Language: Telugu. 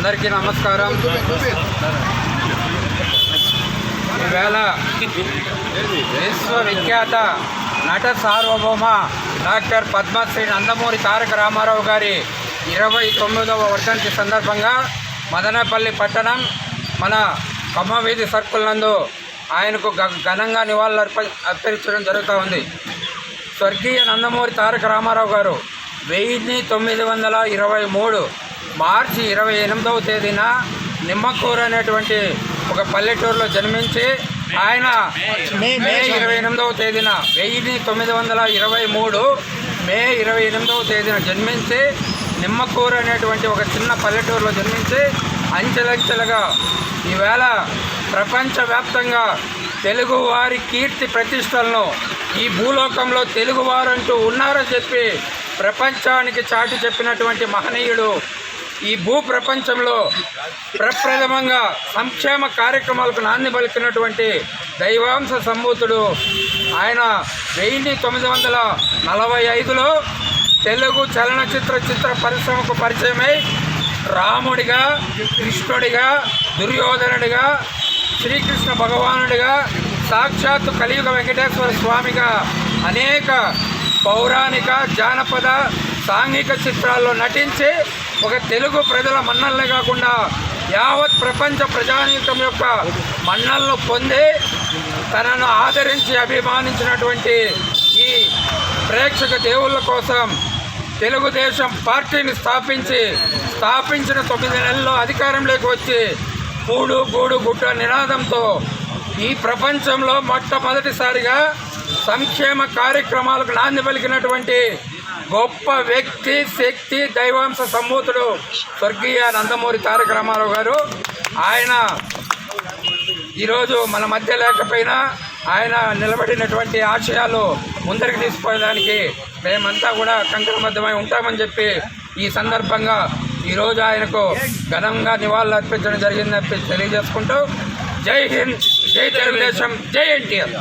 అందరికీ నమస్కారం. ఈవేళ విశ్వవిఖ్యాత నట సార్వభౌమ డాక్టర్ పద్మశ్రీ నందమూరి తారక రామారావు గారి ఇరవై తొమ్మిదవ వర్ధంతి సందర్భంగా మదనపల్లి పట్టణం మన కమ్మవీధి సర్కుల్ నందు ఆయనకు ఘనంగా నివాళులు అర్ప అర్పించడం జరుగుతూ ఉంది. స్వర్గీయ నందమూరి తారక రామారావు గారు వెయ్యి తొమ్మిది వందల ఇరవై మూడు మార్చి ఇరవై ఎనిమిదవ తేదీన నిమ్మకూరు అనేటువంటి ఒక పల్లెటూరులో జన్మించి ఆయన మే ఇరవై ఎనిమిదవ తేదీన వెయ్యి తొమ్మిది వందల ఇరవై మూడు మే ఇరవై ఎనిమిదవ తేదీన జన్మించి నిమ్మకూరు అనేటువంటి ఒక చిన్న పల్లెటూరులో జన్మించి అంచెలంచెలుగా ఈవేళ ప్రపంచవ్యాప్తంగా తెలుగు వారి కీర్తి ప్రతిష్టలను ఈ భూలోకంలో తెలుగువారంటూ ఉన్నారని చెప్పి ప్రపంచానికి చాటి చెప్పినటువంటి మహనీయుడు ఈ భూ ప్రపంచంలో ప్రప్రథమంగా సంక్షేమ కార్యక్రమాలకు నాంది పలికినటువంటి దైవాంశ సంభూతుడు ఆయన వెయ్యి తొమ్మిది వందల నలభై ఐదులో తెలుగు చలనచిత్ర చిత్ర పరిశ్రమకు పరిచయమై రాముడిగా కృష్ణుడిగా దుర్యోధనుడిగా శ్రీకృష్ణ భగవానుడిగా సాక్షాత్తు కలియుగ వెంకటేశ్వర స్వామిగా అనేక పౌరాణిక జానపద సాంఘిక చిత్రాల్లో నటించి ఒక తెలుగు ప్రజల మన్నల్ని కాకుండా యావత్ ప్రపంచ ప్రజానీకం యొక్క మన్నలను పొంది తనను ఆదరించి అభిమానించినటువంటి ఈ ప్రేక్షక దేవుళ్ళ కోసం తెలుగుదేశం పార్టీని స్థాపించి స్థాపించిన తొమ్మిది నెలల్లో అధికారంలోకి వచ్చి మూడు గూడు గుట్ట నినాదంతో ఈ ప్రపంచంలో మొట్టమొదటిసారిగా సంక్షేమ కార్యక్రమాలకు నాంది పలికినటువంటి గొప్ప వ్యక్తి శక్తి దైవాంశ సంభూతుడు స్వర్గీయ నందమూరి తారక రామారావు గారు. ఆయన ఈరోజు మన మధ్య లేకపోయినా ఆయన నిలబడినటువంటి ఆశయాలు ముందరికి తీసుకుపోయేదానికి మేమంతా కూడా కంకణబద్ధమై ఉంటామని చెప్పి ఈ సందర్భంగా ఈరోజు ఆయనకు ఘనంగా నివాళులు అర్పించడం జరిగిందని తెలియజేసుకుంటూ జై హింద్ జై తెలుగుదేశం జై ఎన్టీఆర్.